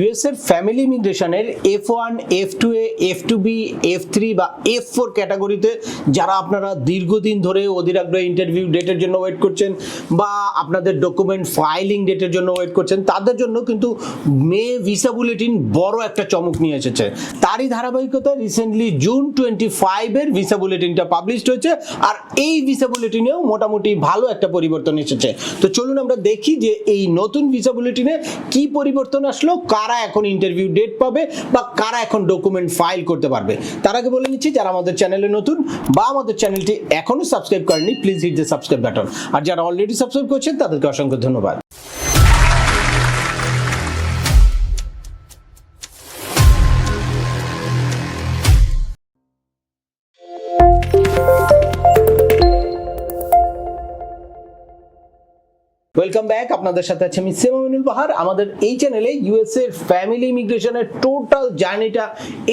US এর family ইমিগ্রেশনের F one F two A F two B F three বা F four ক্যাটাগরিতে যারা আপনারা দীর্ঘদিন ধরে অধীর আগ্রহে ইন্টারভিউ ডেটের জন্য ওয়েট করছেন বা আপনাদের ডকুমেন্ট ফাইলিং ডেটের জন্য ওয়েট করছেন, তাদের জন্য কিন্তু মে ভিসা বুলেটিন বড় একটা চমক নিয়ে এসেছে। তারই ধারাবাহিকতা রিসেন্টলি জুন টোয়েন্টি ফাইভের ভিসা বুলেটিনটা পাবলিশড হয়েছে আর এই ভিসা বুলেটিনেও মোটামুটি ভালো একটা পরিবর্তন এসেছে। তো চলুন আমরা দেখি যে এই নতুন ভিসা বুলেটিনে কি পরিবর্তন আসলো, কারা এখন ইন্টারভিউ ডেট পাবে বা কারা এখন ডকুমেন্ট ফাইল করতে পারবে? তার আগে বলে নিচ্ছি, যারা আমাদের চ্যানেলে নতুন বা আমাদের চ্যানেলটি এখনও সাবস্ক্রাইব করেনি please hit the subscribe button আর যারা অলরেডি সাবস্ক্রাইব করছেন, তাদেরকে অসংখ্য ধন্যবাদ। ওয়েলকাম ব্যাক আপনাদের সাথে আছে আমি সেমামিনুল বাহার আমাদের এই চ্যানেলে ইউএস এর ফ্যামিলি ইমিগ্রেশনের টোটাল জার্নিটা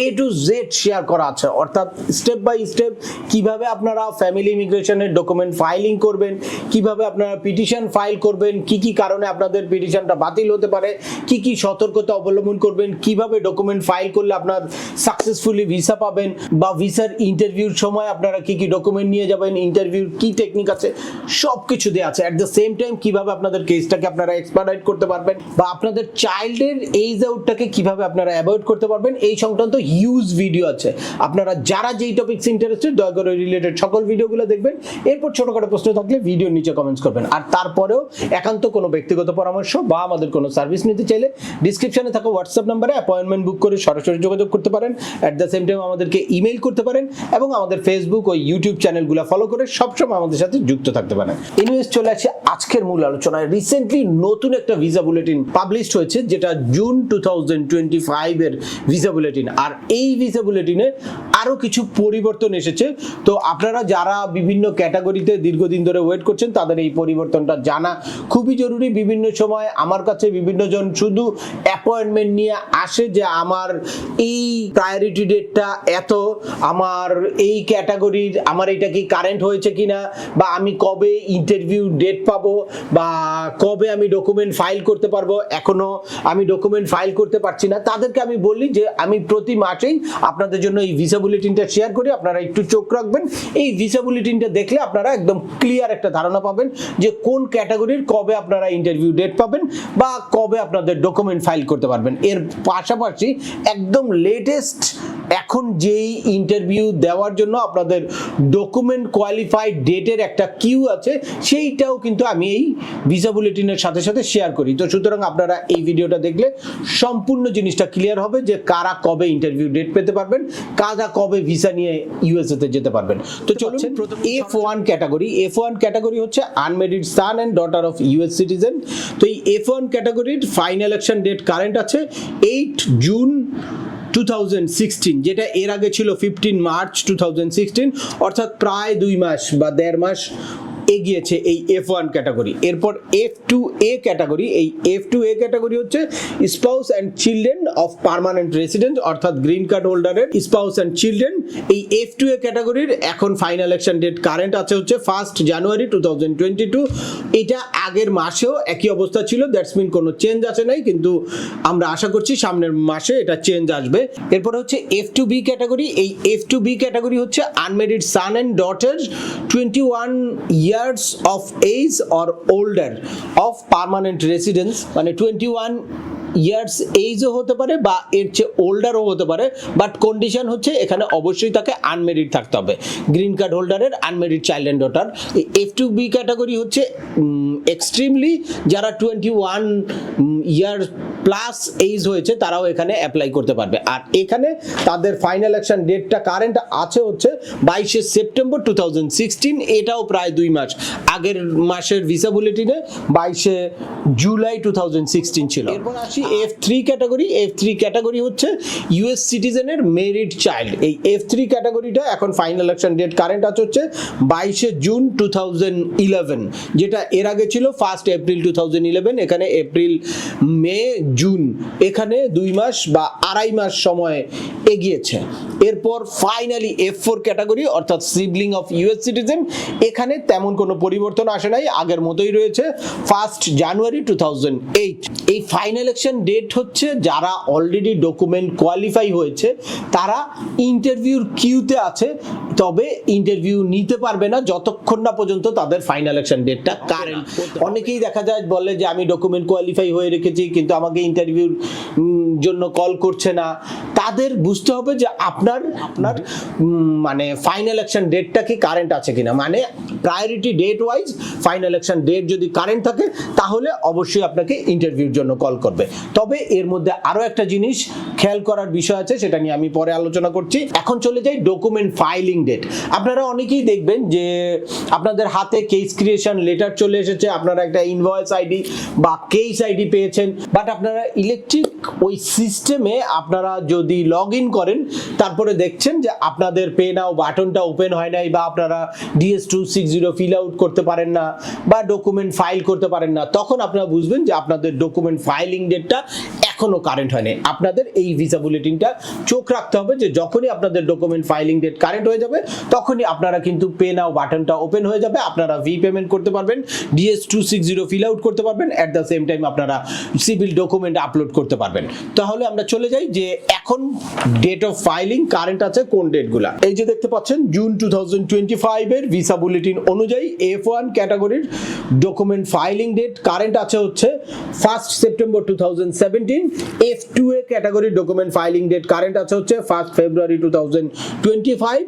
এ টু জেড শেয়ার করা আছে। অর্থাৎ স্টেপ বাই স্টেপ কীভাবে আপনারা ফ্যামিলি ইমিগ্রেশনের ডকুমেন্ট ফাইলিং করবেন, কীভাবে আপনারা পিটিশন ফাইল করবেন, কি কি কারণে আপনাদের পিটিশনটা বাতিল হতে পারে, কি কি সতর্কতা অবলম্বন করবেন, কীভাবে ডকুমেন্ট ফাইল করলে আপনার সাকসেসফুলি ভিসা পাবেন, বা ভিসার ইন্টারভিউর সময় আপনারা কি কি ডকুমেন্ট নিয়ে যাবেন ইন্টারভিউর কি টেকনিক আছে সব কিছু দেওয়া আছে। অ্যাট দ্য সেম টাইম কীভাবে আপনাদের কেসটাকে আপনারা এক্সপার্ডাইট করতে পারবেন বা আপনাদের চাইল্ডের এইজ আউটটাকে কীভাবে আপনারা অ্যাভয়েড করতে পারবেন, এই সংক্রান্ত হিউজ ভিডিও আছে। আপনারা যারা যেই টপিকস ইন্টারেস্টেড দয়া করে রিলেটেড সকল ভিডিওগুলো দেখবেন। এরপর ছোটখাটো প্রশ্ন থাকলে ভিডিও নিচে কমেন্টস করবেন। আর তারপরেও একান্ত কোনো ব্যক্তিগত পরামর্শ বা আমাদের কোনো সার্ভিস নিতে চাইলে ডিসক্রিপশনে থাকা হোয়াটসঅ্যাপ নাম্বারে অ্যাপয়েন্টমেন্ট বুক করে সরাসরি যোগাযোগ করতে পারেন। অ্যাট দ্য সেম টাইম আমাদেরকে ইমেল করতে পারেন এবং আমাদের ফেসবুক ও ইউটিউব চ্যানেলগুলো ফলো করে সবসময় আমাদের সাথে যুক্ত থাকতে পারেন। ইনভেস্ট চলে আসে আজকের মূল আলোচনায় রিসেন্টলি নতুন একটা ভিসা বুলেটিন পাবলিশড হয়েছে, যেটা জুন টু থাউজেন্ড টোয়েন্টি ফাইভের ভিসা বুলেটিন আর এই ভিসা বুলেটিনে আরও কিছু পরিবর্তন এসেছে। তো আপনারা যারা বিভিন্ন ক্যাটাগরিতে দীর্ঘদিন ধরে ওয়েট করছেন, তাদের এই পরিবর্তনটা জানা খুবই জরুরি। বিভিন্ন সময় আমার কাছে বিভিন্ন জন শুধু অ্যাপয়েন্টমেন্ট নিয়ে আসে যে আমার এই প্রায়োরিটি ডেটটা এত, আমার এই ক্যাটাগরির আমার এটা কি কারেন্ট হয়েছে কিনা, বা আমি কবে ইন্টারভিউ ডেট পাবো, বা কবে আমি ডকুমেন্ট ফাইল করতে পারব, এখনও আমি ডকুমেন্ট ফাইল করতে পারছি না। তাদেরকে আমি বলি যে, আমি প্রতি মাসেই আপনাদের জন্য এই ভিসা বুলেটিনটা শেয়ার করি আপনারা একটু চোখ রাখবেন। এই ভিসা বুলেটিনটা দেখলে আপনারা একদম ক্লিয়ার একটা ধারণা পাবেন যে কোন ক্যাটাগরির কবে আপনারা ইন্টারভিউ ডেট পাবেন বা কবে আপনাদের ডকুমেন্ট ফাইল করতে পারবেন। এর পাশাপাশি একদম লেটেস্ট এখন যেই ইন্টারভিউ দেওয়ার জন্য আপনাদের ডকুমেন্ট কোয়ালিফাইড ডেটের একটা কিউ আছে সেইটাও কিন্তু আমি এই ভিসা বুলেটিনের সাথে সাথে শেয়ার করি। তো সুতরাং আপনারা এই ভিডিওটা দেখলে সম্পূর্ণ জিনিসটা ক্লিয়ার হবে যে কারা কবে ইন্টারভিউ ডেট পেতে পারবেন কারা কবে ভিসা নিয়ে ইউএসএ তে যেতে পারবেন। তো চলুন F one category F one category হচ্ছে unmarried son and daughter of US citizen তো এই এফ ওয়ান ক্যাটাগরির ফাইনাল ইলেকশন ডেট কারেন্ট আছে এইট জুন 2016 যেটা এর আগে ছিল ফিফটিন মার্চ টু অর্থাৎ প্রায় দুই মাস বা দেড় মাস এগিয়েছে এই এফ ওয়ান ক্যাটাগরি এরপর এফ টু এ ক্যাটাগরি এই এফ টু এ ক্যাটাগরি হচ্ছে spouse and children of permanent resident অর্থাৎ গ্রিন কার্ড হোল্ডারের স্পাউস অ্যান্ড চিলড্রেন এই এফ টু এ ক্যাটাগরির এখন ফাইনাল ইলেকশন ডেট কারেন্ট আছে হচ্ছে first January two thousand twenty two এটা আগের মাসেও একই অবস্থা ছিল দ্যাটস মিন কোনো চেঞ্জ আছে নাই, কিন্তু আমরা আশা করছি সামনের মাসে এটা চেঞ্জ আসবে। এরপর হচ্ছে এফ টু বি ক্যাটাগরি এই এফ টু বি ক্যাটাগরি হচ্ছে unmarried son and daughter twenty one years of age or older of permanent residence মানে টোয়েন্টি ওয়ান ইয়ার্স এইজও হতে পারে বা এর চেয়ে ওল্ডারও হতে পারে বাট কন্ডিশন হচ্ছে এখানে অবশ্যই তাকে আনমেরিড থাকতে হবে। গ্রিন কার্ড হোল্ডারের unmarried child and daughter F two B category হচ্ছে এক্সট্রিমলি যারা twenty one year plus age হয়েছে, তারাও এখানে অ্যাপ্লাই করতে পারবে। আর এখানে তাদের ফাইনাল অ্যাকশন ডেটটা কারেন্ট আছে হচ্ছে বাইশে সেপ্টেম্বর টু থাউজেন্ড এটাও প্রায় দুই মাস। আগের মাসের ভিসা বুলেটিনে বাইশে জুলাই টু ছিল। এরপর আসি F three category F three category হচ্ছে ইউএস সিটিজেনের মেরিড চাইল্ড এই এফ থ্রি ক্যাটাগরিটা এখন ফাইনাল ইলেকশন ডেট কারেন্ট আছে হচ্ছে বাইশে জুন টু থাউজেন্ড যেটা এর আগে ছিল ফার্স্ট এপ্রিল টু থাউজেন্ড এখানে এপ্রিল মে জুন এখানে দুই মাস বা আড়াই মাস সময় এগিয়েছে। এরপর ফাইনালি এফ ফোর ক্যাটাগরি অর্থাৎ সিবলিং অফ ইউএস সিটিজেন এখানে তেমন কোনো পরিবর্তন আসে নাই আগের মতোই রয়েছে ফার্স্ট জানুয়ারি টু এই ফাইনাল ইলেকশন ইলেকশন ডেট হচ্ছে যারা অলরেডি ডকুমেন্ট কোয়ালিফাই হয়েছে তারা ইন্টারভিউর কিউতে আছে তবে ইন্টারভিউ নিতে পারবে না যতক্ষণ না পর্যন্ত তাদের ফাইনাল ইলেকশন ডেটটা কারেন্ট অনেকেই দেখা যায় বলে যে আমি ডকুমেন্ট কোয়ালিফাই হয়ে রেখেছি কিন্তু আমাকে ইন্টারভিউর জন্য কল করছে না। তাদের বুঝতে হবে যে আপনার আপনার মানে ফাইনাল ইলেকশন ডেটটা কি কারেন্ট আছে কিনা। মানে priority date wise final election date যদি কারেন্ট থাকে, তাহলে অবশ্যই আপনাকে ইন্টারভিউর জন্য কল করবে। তবে এর মধ্যে আরও একটা জিনিস খেয়াল করার বিষয় আছে, সেটা নিয়ে আমি পরে আলোচনা করছি। এখন চলে যাই ডকুমেন্ট ফাইলিং ডেট আপনারা অনেকেই দেখবেন যে আপনাদের হাতে কেস ক্রিয়েশন লেটার চলে এসেছে, আপনারা একটা ইনভয়েস আইডি বা কেস আইডি পেয়েছেন বাট আপনারা ইলেকট্রিক ওই সিস্টেমে আপনারা যদি লগ ইন করেন, তারপরে দেখছেন যে আপনাদের পে নাও বাটনটা ওপেন হয় নাই বা আপনারা DS two six zero fill out করতে পারেন না বা ডকুমেন্ট ফাইল করতে পারেন না, তখন আপনারা বুঝবেন যে আপনাদের ডকুমেন্ট ফাইলিং ডেটটা এখনও কারেন্ট হয়নি। আপনাদের এই ভিসা বুলেটিনটা চোখ রাখতে হবে যে যখনই আপনাদের ডকুমেন্ট ফাইলিং ডেট কারেন্ট হয়ে যাবে, তখনই আপনারা কিন্তু পে নাও বাটনটা ওপেন হয়ে যাবে। আপনারা ভি পেমেন্ট করতে পারবেন DS two six zero fill out করতে পারবেন অ্যাট দ্য সেম টাইম আপনারা সিভিল ডকুমেন্ট আপলোড করতে পারবেন। তাহলে আমরা চলে যাই যে এখন ডেট অফ ফাইলিং কারেন্ট আছে কোন ডেটগুলা এই যে দেখতে পাচ্ছেন জুন টু থাউজেন্ড টোয়েন্টি ফাইভের ভিসা বুলেটিন অনুযায়ী এফ ওয়ান ক্যাটাগরির ডকুমেন্ট ফাইলিং ডেট কারেন্ট আছে হচ্ছে first September two thousand seventeen F two A category document filing date current আছে হচ্ছে first February two thousand twenty five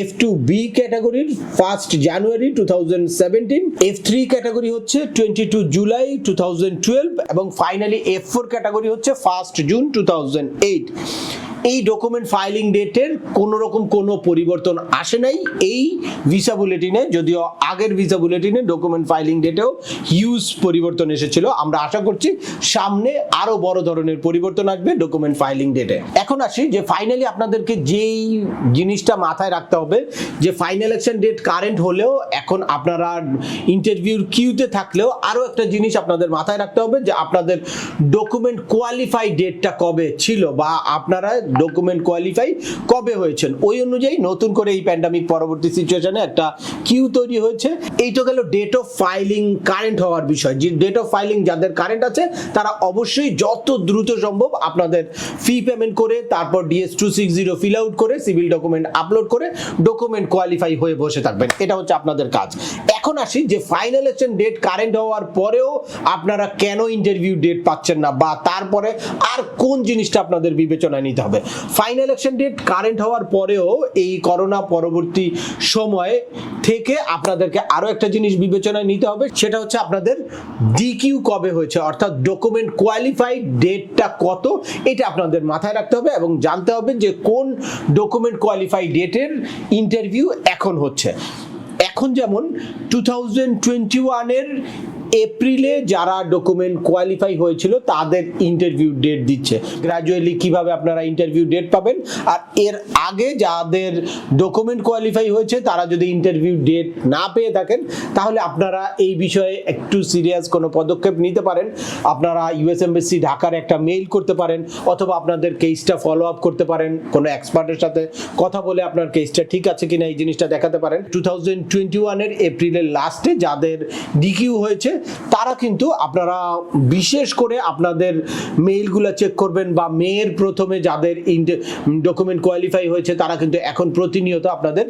F two B ক্যাটাগরির first January two thousand seventeen F three category হচ্ছে twenty two July two thousand twelve এবং finally F four category হচ্ছে first June two thousand eight এই document filing ডেটের কোনো রকম কোনো পরিবর্তন আসে নাই। এই ভিসা বুলেটিনে যদিও আগের ভিসা বুলেটিনে ডকুমেন্ট ফাইলিং ডেটেও হিউজ পরিবর্তন এসেছিল। আমরা আশা করছি সামনে আরও বড় ধরনের পরিবর্তন আসবে ডকুমেন্ট ফাইলিং ডেটে এখন আসি যে ফাইনালি আপনাদেরকে যেই জিনিসটা মাথায় রাখতে হবে, যে ফাইনাল ইলেকশন ডেট কারেন্ট হলেও এখন আপনারা ইন্টারভিউর কিউতে থাকলেও আরও একটা জিনিস আপনাদের মাথায় রাখতে হবে যে আপনাদের ডকুমেন্ট কোয়ালিফাই ডেটটা কবে ছিল বা আপনারা ডকুমেন্ট কোয়ালিফাই কবে হয়েছেন? ওই অনুযায়ী নতুন করে এই প্যান্ডামিক পরবর্তী সিচুয়েশনে একটা কিউ তৈরি হয়েছে। এইটা গেল ডেট অফ ফাইলিং কারেন্ট হওয়ার বিষয়। যে ডেট অফ ফাইলিং যাদের কারেন্ট আছে, তারা অবশ্যই যত দ্রুত সম্ভব আপনাদের ফি পেমেন্ট করে, তারপর DS two six zero fill out করে সিভিল ডকুমেন্ট আপলোড করে ডকুমেন্ট কোয়ালিফাই হয়ে বসে থাকবেন। এটা হচ্ছে আপনাদের কাজ। এখন আসি যে ফাইনাল ইলেকশন ডেট কারেন্ট হওয়ার পরেও আপনারা কেন ইন্টারভিউ ডেট পাচ্ছেন না বা তারপরে আর কোন জিনিসটা আপনাদের বিবেচনায় নিতে হবে? ফাইনাল ইলেকশন ডেট কারেন্ট হওয়ার পরেও এই করোনা পরবর্তী সময়ে থেকে আপনাদেরকে আরও একটা জিনিস বিবেচনায় নিতে হবে, সেটা হচ্ছে আপনাদের ডিকিউ কবে হয়েছে, অর্থাৎ ডকুমেন্ট কোয়ালিফাইড ডেটটা কত, এটা আপনাদের মাথায় রাখতে হবে এবং জানতে হবে যে কোন ডকুমেন্ট কোয়ালিফাইড ডেটের ইন্টারভিউ এখন হচ্ছে। এখন যেমন টু থাউজেন্ড টোয়েন্টি ওয়ানের এপ্রিলে যারা ডকুমেন্ট কোয়ালিফাই হয়েছিল, তাদের ইন্টারভিউ ডেট দিচ্ছে। গ্রাজুয়ালি কীভাবে আপনারা ইন্টারভিউ ডেট পাবেন, আর এর আগে যাদের ডকুমেন্ট কোয়ালিফাই হয়েছে, তারা যদি ইন্টারভিউ ডেট না পেয়ে থাকেন, তাহলে আপনারা এই বিষয়ে একটু সিরিয়াস কোনো পদক্ষেপ নিতে পারেন। আপনারা ইউএস এমবেসি ঢাকার একটা মেইল করতে পারেন, অথবা আপনাদের কেসটা ফলো আপ করতে পারেন, কোনো এক্সপার্টের সাথে কথা বলে আপনার কেসটা ঠিক আছে কিনা এই জিনিসটা দেখাতে পারেন। টু থাউজেন্ড টোয়েন্টি ওয়ানের এপ্রিলের লাস্টে যাদের ডিকিউ হয়েছে তারা কিন্তু আপনারা বিশেষ করে আপনাদের মেইলগুলো চেক করবেন বা মেয়ের প্রথমে যাদের ডকুমেন্ট কোয়ালিফাই হয়েছে, তারা কিন্তু এখন প্রতিনিয়ত আপনাদের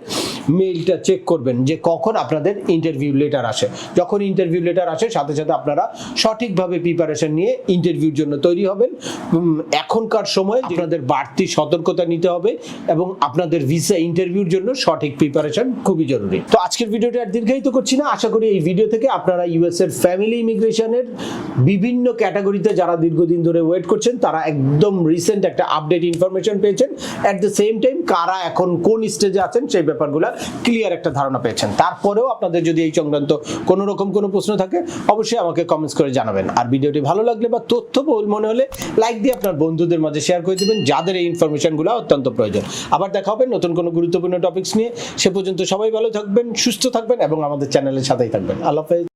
মেইলটা চেক করবেন যে কখন আপনাদের ইন্টারভিউ লেটার আসে। যখন ইন্টারভিউ লেটার আসে, সাথে সাথে আপনারা সঠিকভাবে প্রিপারেশন নিয়ে ইন্টারভিউর জন্য তৈরি হবেন। এখনকার সময় আপনাদের বাড়তি সতর্কতা নিতে হবে এবং আপনাদের ভিসা ইন্টারভিউর জন্য সঠিক প্রিপারেশন খুবই জরুরি। তো আজকের ভিডিওটা আর দীর্ঘায়িত করছি না। আশা করি এই ভিডিও থেকে আপনারা ইউএস এর ফ্যামিলি ইমিগ্রেশনের বিভিন্ন ক্যাটাগরিতে যারা দীর্ঘদিন ধরে ওয়েট করছেন, তারা একদম রিসেন্ট একটা আপডেট ইনফরমেশন পেয়েছেন। অ্যাট দ্য সেম টাইম কারা এখন কোন স্টেজে আছেন, সেই ব্যাপারগুলো ক্লিয়ার একটা ধারণা পেয়েছেন। তারপরেও আপনাদের যদি এই সংক্রান্ত কোনো রকম কোনো প্রশ্ন থাকে, অবশ্যই আমাকে কমেন্টস করে জানাবেন। আর ভিডিওটি ভালো লাগলে বা তথ্যবহুল মনে হলে লাইক দিয়ে আপনার বন্ধুদের মাঝে শেয়ার করে দেবেন, যাদের এই ইনফরমেশনগুলো অত্যন্ত প্রয়োজন। আবার দেখা হবে নতুন কোনো গুরুত্বপূর্ণ টপিকস নিয়ে। সে পর্যন্ত সবাই ভালো থাকবেন, সুস্থ থাকবেন এবং আমাদের চ্যানেলের সাথেই থাকবেন। আল্লাহ হাফেজ।